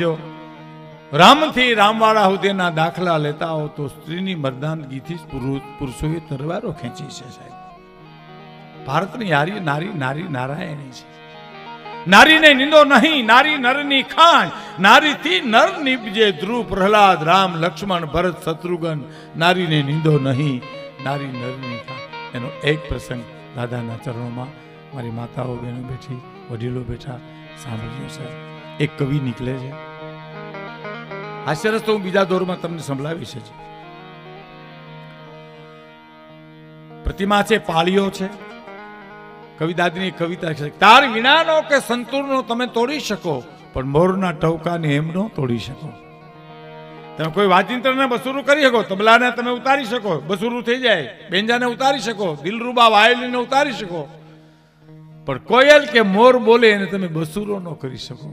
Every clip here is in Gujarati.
સમજો રામથી રામવાળા સુધીના દાખલા લેતા હો તો સ્ત્રીની મર્દાનગીથી પુરુષોએ તરવારો ખેંચી છે સાહેબ. ભારતની હારી નારી નારી નારાયણી છે. નારીને નિંદો નહીં, નારી નરની ખાણ. નારીથી નર નીપજે ધ્રુવ પ્રહલાદ રામ, લક્ષ્મણ, ભરત, શત્રુઘ્ન. નારીને નિંદો નહીં, નારી નરની ખાણ. એનો એક પ્રસંગ દાદાના ચરણોમાં મારી માતાઓ, બહેનો બેઠી, વડીલો બેઠા સાંભળ્યો છે એક કવિ નીકળે છે. હાસ્યરસ તો હું બીજા દોરમાં તમને સંભળાવી છે પ્રતિમા છે, પાળીઓ છે. કવિદાદીની કવિતા છે, તાર વિનાનો કે સંતુરનો તમે તોડી શકો, પણ મોરના ટવકાને એમ ન તોડી શકો. તમે કોઈ વાજિંત્રને બસુરું કરી શકો, તબલાને તમે ઉતારી શકો, બસુરું થઈ જાય, બેંજાને ઉતારી શકો, દિલરૂબા વાયોલીને ઉતારી શકો. પણ કોયલ કે મોર બોલે એને તમે બસુરો ન કરી શકો.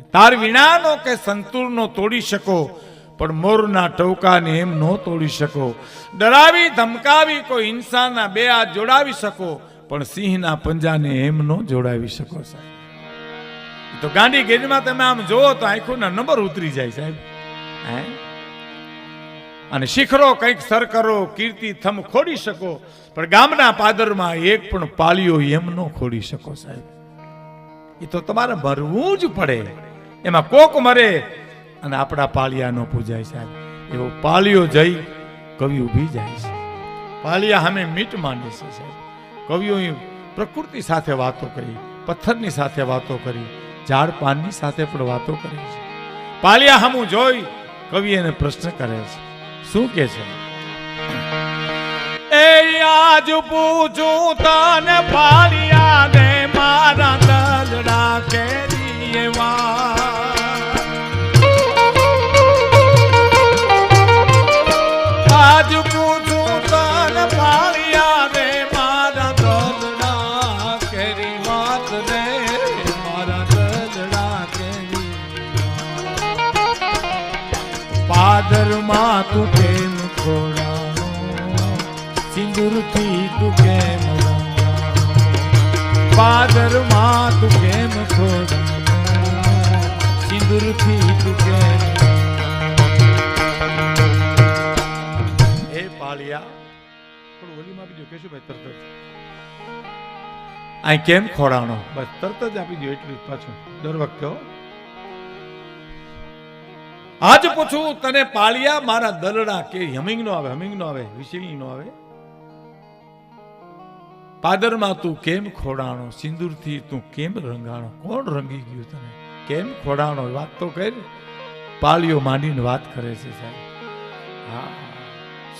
તાર વિનાનો કે સંતુરનો તોડી શકો, પણ મોરના ટવકાને એમ ન તોડી શકો. ડરાવી, ધમકાવી, કોઈ ઇન્સાનના બે હાથ જોડાવી શકો, પણ સિંહના પંજાને એમ ન જોડાવી શકો, સાહેબ. તો ગાંડી ગેજમાં તમે આમ જોવો તો આંખોના નંબર ઉતરી જાય, સાહેબ. હે? અને શિખરો કંઈક સર કરો, કીર્તિ થમ ખોડી શકો, પણ ગામના પાદરમાં એક પણ પાળીઓ એમ ન ખોડી શકો, સાહેબ. એ તો તમારે ભરવું જ પડે. એમાં કોક મરે અને આપણા પાળિયા પૂજાય સાહેબ. એવો પાળિયો જઈ કવિ ઊભી જાય છે. પાળિયા સામે મીટ માંડે છે સાહેબ. કવિઓએ પ્રકૃતિ સાથે વાતો કરી, પથ્થરની સાથે વાતો કરી, ઝાડ પાનની સાથે પણ વાતો કરી છે. પાળિયા સામું જોઈ કવિ એને પ્રશ્ન કરે છે, શું કે છે? એ આજ પૂછું તને પાળિયા ને મારા દલડા કેરીએ વા આજ પૂછું તને પાળિયા રે મારા દલડા કેરી વાત રે મારા દલડા કેરી પાદરમાં તું કેમ ખોડા સિંદુરથી તું કેમ રંગાનો? પાદરમાં તું કેમ સિંદુરથી તું કેમ? હે પાળિયા થોડું ઓલીમાં આપી દો કેશું ભાઈ તરત અહીં કેમ ખોડાણો બસ તરત જ આપી દો એટલું પાછું દર વખતે આજ પૂછું તને પાળિયા મારા દલડા કે હમિંગ નો આવે હમિંગ નો આવે વિશિંગ નો આવે? પાદરમાં તું કેમ ખોડાણો? સિંદૂરથી તું કેમ રંગાણો? કોણ રંગી ગયું તને? કેમ ખોડાણો? વાત તો કર. પાળીઓ માંડીને વાત કરે છે સાહેબ. હા.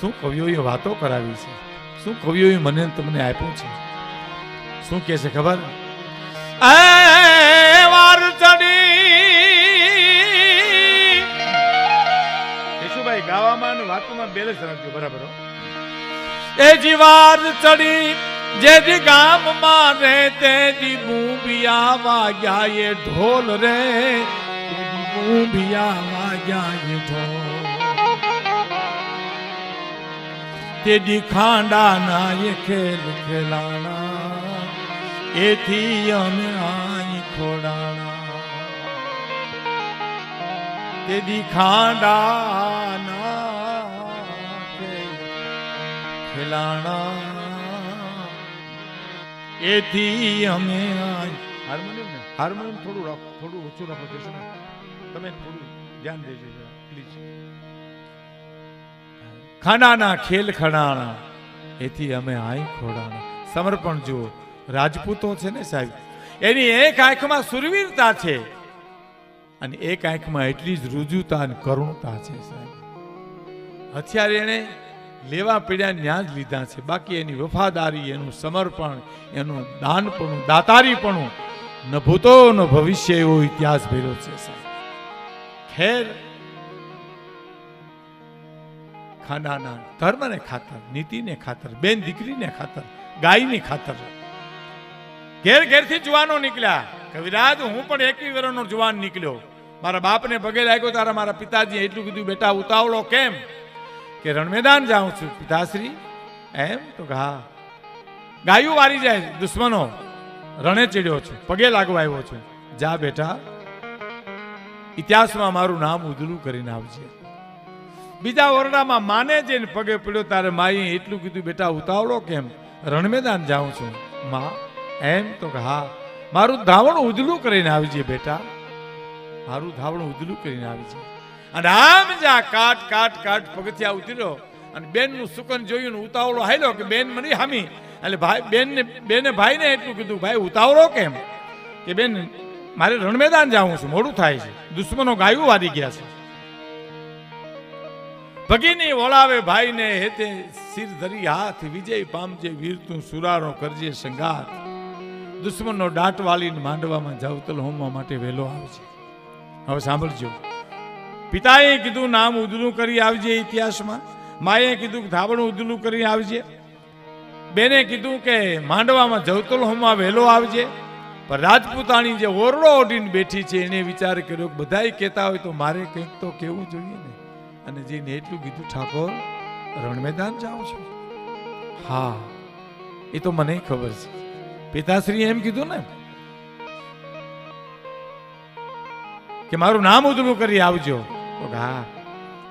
શું કવિઓએ વાતો કરાવી છે? શું કવિઓએ મને તમને આપ્યું છે? શું કહે છે ખબર? વાર ચડી. કેશુભાઈ ગાવામાં વાતોમાં બેલેન્સ રાખજો બરાબર? એ જીવાર ચડી. જે જી ગામમાં રે તેજી બૂંબિયા વાગ્યા ઢોલ રે. બૂંબિયા વાગ્યા એ ઢોલ. ખાંડા ના એ ખેલ ખેલાણા. એથી અમે આઈ ખોડાણા. તે ખાંડાના ખેલાણા. એથી અમે હાર્મોનિયમ ને? હાર્મોનિયમ થોડું રાખો, થોડું ઓછું રાખો કેશવ તમે થોડું ધ્યાન દેજો પ્લીઝ ખાનાના ખેલ ખડાણા, એથી અમે આઈ ખોડાણા. સમર્પણ જુઓ, રાજપૂતો છે ને સાહેબ? એની એક આંખમાં સુરવીરતા છે અને એક આંખમાં એટલી જ રુજુતા અને કરુણતા છે સાહેબ. હથિયાર એને લેવા પીડ્યા ન્યા જ લીધા છે. બાકી એની વફાદારી, એનું સમર્પણ, એનું દાનપણું, દાતારીપણું ન ભૂતો ન ભવિષ્ય એવો ઇતિહાસ ભેરો છે ખેર ખાનાના ધર્મને ખાતર, નીતિને ખાતર, બેન દીકરીને ખાતર, ગાયની ખાતર. ઘેર ઘેરથી જુવાનો નીકળ્યા. કવિરાજ, હું પણ એકવી વર્ષનો જુવાન નીકળ્યો. મારા બાપને પગે લાગ્યો, તારા મારા પિતાજી એટલું કીધું બેટા ઉતાવળો કેમ? કે રણમેદાન જાઉં છું, પિતાશ્રી. એમ તો ઘા. ગાયું વારી જાય, દુશ્મનો. રણે ચડ્યો છું, પગે લાગવા આવ્યો છું. જા બેટા. ઇતિહાસમાં મારું નામ ઉજળું કરીને આવજે. બીજા ઓરડામાં માને જઈને પગે પડ્યો, તારે માએ એટલું કીધું, બેટા, ઉતાવળો કેમ? રણમેદાન જાઉં છું. માં, એમ તો કે હા મારું ધાવણ ઉજળું કરીને આવજે, બેટા. મારું ધાવણ ઉજળું કરીને આવજે. અને આમ જા કાટ કાટ કાટ પગથિયા ઉતર્યો. અને બેનનું સુકન જોયું ને ઉતાવળો હાલ્યો કે બેન મને હામી. એટલે ભાઈ, બેનને, બેને ભાઈને એટલું કીધું, ભાઈ, ઉતાવળો કેમ? કે બેન, મારે રણમેદાન જવું છું, મોડું થાય છે. દુશ્મનો ગાયું વારી ગયા છે. ભગીની વળાવે ભાઈને, હેતે સિર ધરી હાથ, વિજય પામજે વીર તું સુરારો કરજે સંગાત દુશ્મનનો દાંત વાલીને માંડવામાં જાવતલ હોમવા માટે વહેલો આવજે હવે સાંભળજો. પિતાએ કીધું, નામ ઉદલું કરી આવજે ઇતિહાસમાં. માએ કીધું કે, ધાબણું ઉદલું કરી આવજે. બેને કીધું કે, માંડવામાં જવતલ હોમમાં વહેલો આવજે. પણ રાજપૂતાણી જે ઓરડો ઓઢીને બેઠી છે, એને વિચાર કર્યો કે, બધાય કહેતા હોય તો મારે કંઈક તો કહેવું જોઈએ ને. અને જઈને એટલું કીધું, ઠાકોર, રણ મેદાન જાઉં છું. હા, એ તો મને ખબર છે. પિતાશ્રી એમ કીધું ને, કે, મારું નામ ઉજળું કરી આવજો. તો હા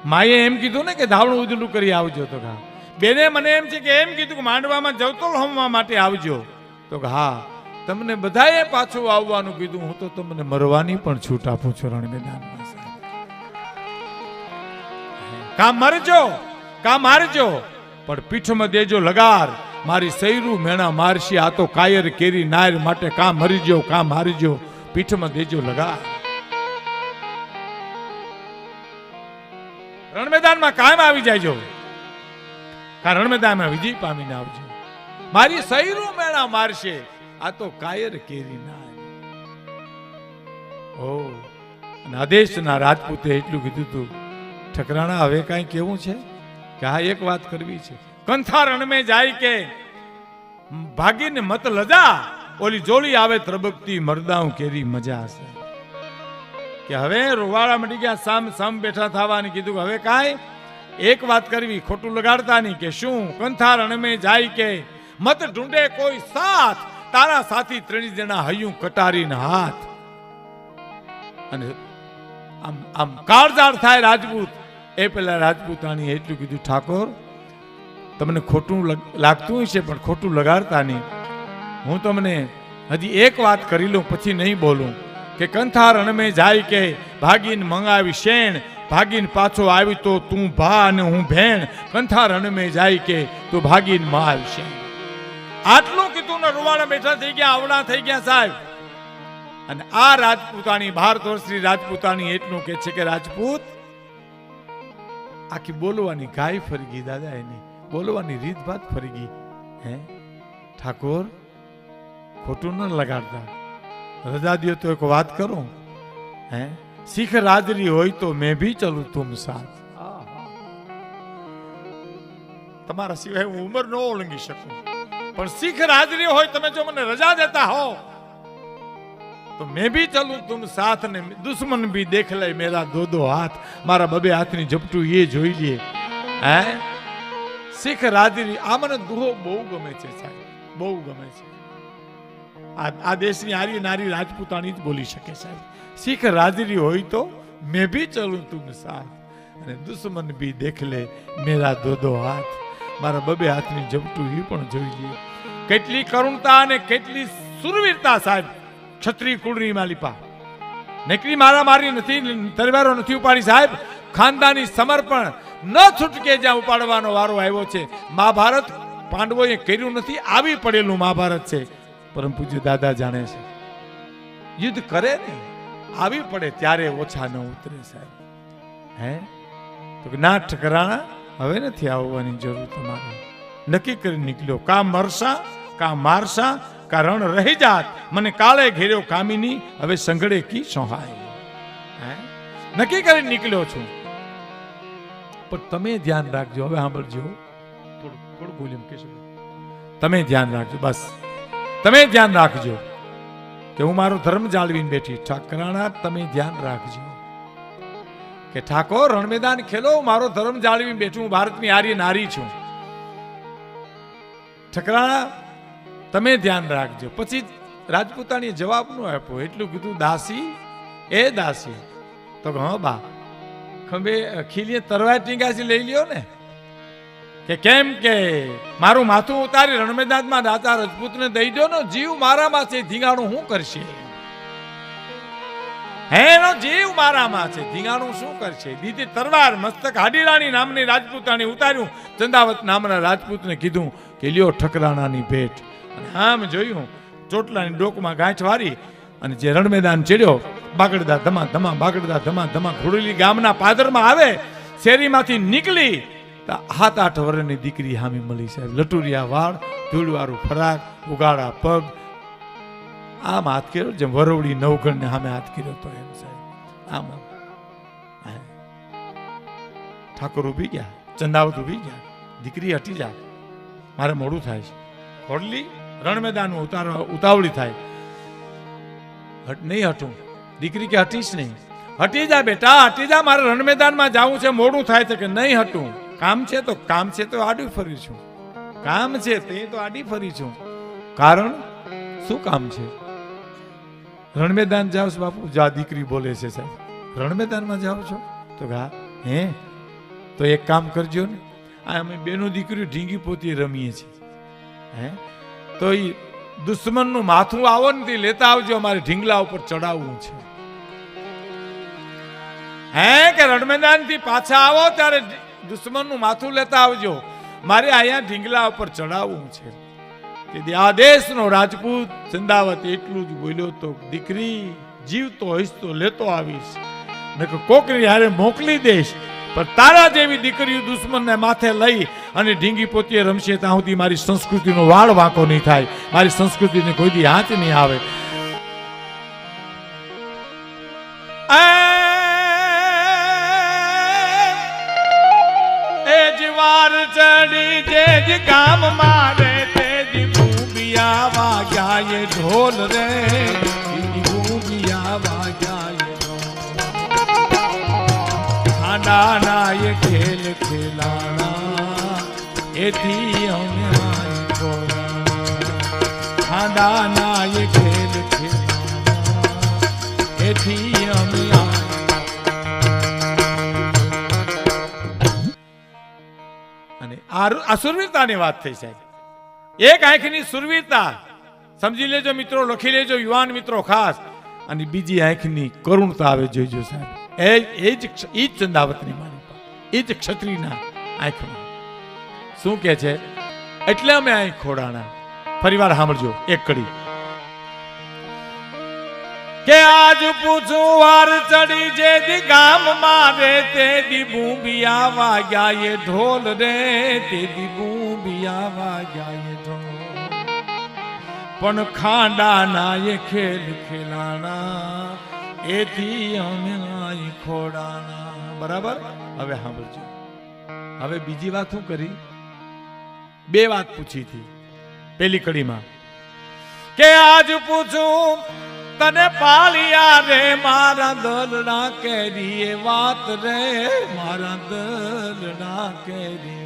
માએ એમ કીધું ને કે ધાવણું ઉજળું કરી આવજો તો હા બેને મને એમ છે કે એમ કીધું કે માંડવામાં જવતો હોમવા માટે આવજો. તો હા તમને બધાએ પાછું આવવાનું કીધું. હું તો તમને મરવાની પણ છૂટ આપું છું રણ મેદાનમાં કા મરજો. કા મારજો. પણ પીઠમાં દેજો લગાર. મારી સૈરું મેણા મારશી. આ તો કાયર કેરી નાયર માટે કા મરીજો કા મારજો પીઠમાં દેજો લગાર. રણમેદાનમાં કાયમ આવી જાયજો કા રણમેદાનમાં વિજય પામીને આવજો. મારી સૈરો મેળા મારશે. આ તો કાયર કેરી ના ઓ, અને આદેશના રાજપૂતે એટલું કીધું તું. ઠકરાણા, હવે કાંઈ કેવું છે? કે હા એક વાત કરવી છે. કંથા રણમે જાય કે ભાગીને મત લજા. ઓલી જોડી આવે ત્રબકતી, મરદાઉ કેરી મજા હશે. કે હવે રોવાળા મટી ગયા, સામ સામ બેઠા થવાની કીધું, હવે કાંઈ? એક વાત કરવી, ખોટું લગાડતા નહીં કે શું? કંથા રણમે જાય કે? મત ઢૂંઢે કોઈ સાથ? તારા સાથી ત્રણ જણા હૈયું કટારીને હાથ. અને આમ આમ કાળજાળ થાય રાજપૂત. એ પેલા રાજપૂતાણી એટલું કીધું, ઠાકોર, તમને ખોટું લગ- લાગતું હશે, પણ ખોટું લગાડતા નહીં. હું તમને હજી એક વાત કરી લઉં, પછી નહીં બોલું. કે કંથાર રણમે જાય કે ભાગીને મંગાવી શેણ, ભાગીને પાછો આવી તો તું ભા અને હું ભેણ. કંથાર રણમે જાય કે તું ભાગીનમાં આવી શેણ. આટલું કીધું ને રૂવાડા બેઠા થઈ ગયા આવડા થઈ ગયા સાહેબ. અને આ રાજપૂતાણી ભારત વર્ષની રાજપૂતાણી એટલું કે છે કે રાજપૂત, આખી બોલવાની ગાય ફરી ગઈ દાદા એની. બોલવાની રીત ભાત ફરી ગઈ. હે? ઠાકોર, ખોટું ન લગાડતા. રજા દો તો એક વાત કરું? હે? શીખ રાજરી હોય તો મેં ભી ચલું તુમ સાથ. તમારા સિવાય હું ઉંમર ન ઓળંગી શકું. પણ શીખ રાજરી હોય તમે જો મને રજા દેતા હો, તો મેં ભી ચલું તુમ સાથ ને દુશ્મન ભી દેખ લે મેરા દો દો હાથ. મારા બબે હાથની ઝપટું એ જોઈ લે. હે? શીખ રાજરી આ મને દુહો બહુ ગમે છે સાહેબ. બહુ ગમે છે. આ દેશની આરી નારી રાજપૂતાણી જ બોલી શકે સાહેબ. શીખ રાજરી હોય તો મેં ભી ચલું તુમ સાથ. અને દુશ્મન ભી દેખ લે મેરા દો દો હાથ. મારા બબે હાથની ઝપટું એ પણ જોઈ લઈએ કેટલી કરુણતા અને કેટલી સુરવીરતા સાહેબ. છત્રી કુળની માલિપા. નકરી મારા મારી નથી, તલવારો નથી ઉપાડી સાહેબ. ખાનદાની સમર્પણ ન છૂટકે જ્યાં ઉપાડવાનો વારો આવ્યો છે. મહાભારત પાંડવોએ કર્યું નથી, આવી પડેલું મહાભારત છે. પરમ પૂજ્ય દાદા જાણે છે. યુદ્ધ કરે ને આવી પડે ત્યારે ઓછા ન ઉતરે સાહેબ. હે? તો ના ઠકરાણા હવે નથી આવવાની જરૂર તમારે. નક્કી કરી નીકળ્યો. કા મરસા કા મારસા કા રણ રહી જાત. મને કાળે ઘેર્યો કામિની, હવે સંઘળે કી સોહાય? હે? નક્કી કરી નીકળ્યો છું. પણ તમે ધ્યાન રાખજો. હવે સાંભળજો. થોડું થોડું બોલ્યું કહેશો તમે ધ્યાન રાખજો. બસ. તમે ધ્યાન રાખજો કે હું મારો ધર્મ જાળવીને બેઠી ઠાકરાણા, તમે ધ્યાન રાખજો કે ઠાકોર, રણમેદાન ખેલો મારો ધર્મ જાળવીને બેઠું, હું ભારતની આર્ય નારી છું. ઠકરાણા, તમે ધ્યાન રાખજો. પછી રાજપૂતાણીએ જવાબ ન આપ્યો. એટલું કીધું, દાસી, એ દાસી. તો હા, બા. ખંભે ખીલીએ તરવાર ટીંગાસી લઈ લ્યો ને. કે કેમ કે મારું માથું ઉતારી રણમેદાનમાં દાતા રજપૂતને દઈ દો નો જીવ મારામાં છે, ધીંગાણું શું કરશે? હેનો જીવ મારામાં છે, ધીંગાણું શું કરશે? દીધી તરવાર મસ્તક હાડીરાણી નામની રાજપૂતાણી ઉતાર્યું. ચંદાવત નામના રાજપૂતને કીધું કે લ્યો ઠકરાણાની ભેટ. અને આમ જોયું, ચોટલાની ડોકમાં ગાંઠ વારી અને જે રણમેદાન ચડ્યો, બાગડદા ધમા ધમા, બાગડદા ધમા ધમા, ઘોડેલી ગામના પાદરમાં આવે, શેરીમાંથી નીકળી હાથ આઠ વર્ષની દીકરી હામી મળી સાહેબ લટુરિયા વાળ, ધૂળવાળું ફરાક, ઉગાડા પગ. આમ હાથ કર્યો, જેમ વરવડી નવગણને સામે હાથ કર્યો તો એમ સાહેબ. આમ. ઠાકોર ઊભી ગયા, ચંદાવત ઊભી ગયા. દીકરી હટી જા. મારે મોડું થાય છે. હોડલી રણમેદાન ઉતાર, ઉતાવળી થાય. હટ, નહીં હટું. દીકરી કે હટીશ નહીં. હટી જા બેટા, હટી જા, મારે રણમેદાનમાં જવું છે, મોડું થાય છે કે નહીં હટું? કામ છે તો કામ છે તો આડી ફરી છું. કામ છે તે તો આડી ફરી છું. કારણ શું કામ છે? રણમેદાન જાઓ છો બાપુ? જા દીકરી બોલે છે સાહેબ. રણમેદાનમાં જાઓ છો? તો હા હે, તો એક કામ કરજો ને. આ અમે બેનો દીકરીઓ ઢીંગી પોતી રમીએ છીએ. હે? તો એ દુશ્મનનું માથું આવો ને લેતા આવજો, અમારે ઢીંગલા ઉપર ચડાવવું છે. હે, કે રણમેદાનથી પાછા આવો ત્યારે દુશ્મનનું માથું લેતા આવજો. મારે અહીંયા ઢીંગલા ઉપર ચડાવવું છે. તેથી આ દેશનો રાજપૂત ચંદાવત એટલું જ બોલ્યો તો દીકરી જીવતો હોઈશ તો લેતો આવીશ. મેં કે કોકની હારે મોકલી દઈશ પણ તારા જેવી દીકરી દુશ્મનને માથે લઈ અને ઢીંગી પોતીએ રમશે ત્યાં સુધી મારી સંસ્કૃતિનો વાળ વાંકો નહીં થાય. મારી સંસ્કૃતિને કોઈ દી હાથ નહીં આવે. અને આ સુરવીરતાની વાત થઈ સાહેબ. એક આંખની સુરવીરતા. સમજી લેજો મિત્રો, લખી લેજો યુવાન મિત્રો ખાસ. અને બીજી આંખની કરુણતા આવે જોઈજો સાહેબ. એ એ જ એ ચંદાવતની માલિકા. એ જ ક્ષત્રિયના આંખમાં. શું કે છે? એટલે અમે અહીં ખોડાણા. ફરીવાર સાંભળજો, એક કડી. કે આજ પૂછું વાર ચડી જે દી ગામ મારે તે દી બૂંબિયા વાગ્યા એ ઢોલ રે, તે દી બૂંબિયા વાગ્યા એ ઢોલ. પણ ખાંડાના એ ખેલ ખેલાણા, એથી અમે આઈ ખોડાણા. બરાબર? હવે સાંભળજો. હવે બીજી વાત શું કરી? બે વાત પૂછી હતી. પેલી કડીમાં, કે આજ પૂછું, તને પાલિયા રે, મારા દલડા કેરી એ વાત રે, મારા દલડા કેરી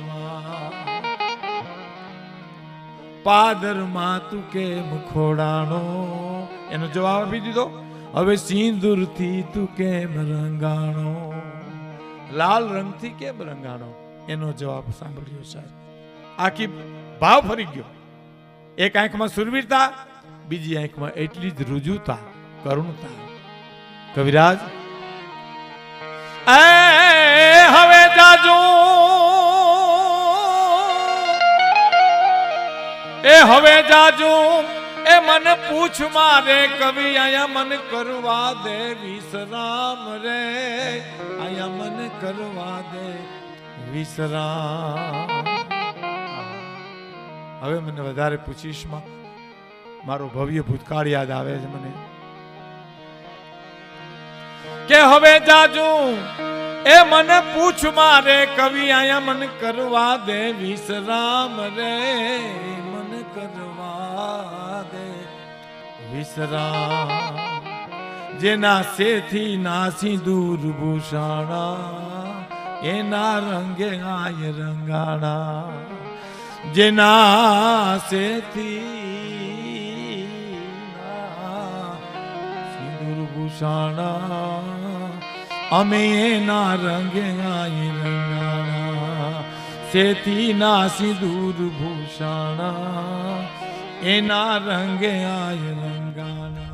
પાદરમાં તું કેમ ખોડાણો? એનો જવાબ આપી દીધો. હવે સિંદૂરથી તું કેમ રંગાણો? લાલ રંગથી કેમ રંગાણો? એનો જવાબ સાંભળ્યો સાહેબ. આખી ભાવ ફરી ગયો. એક આંખમાં સુરવીરતા, બીજી આંખમાં એટલી જ રુજુતા, કરુણતા. કવિરાજ? હવે જાજુ. એ, હવે જાજુ. એ, મને પૂછ મારે, કવિ આયા મન કરવા દે વિશ્રામ રે. આયા મન કરવા દે વિશ્રામ હવે મને વધારે પૂછીશમાં. મારો ભવ્ય ભૂતકાળ યાદ આવે છે મને. કે હવે જાજુ, એ મને પૂછ મારે, કવિ, આયા મન કરવા દે, વિશ્રામ રે, મન કરવા દે. વિશ્રામ, જેના સેથી નાસી દૂર ભૂષાણા એના રંગે આય રંગાણા. જેના સેથી ભૂષાણા અમે એના રંગે આઈ રંગાણા. ના સિંદૂર ભૂષાણા એના રંગે આય રંગાણા.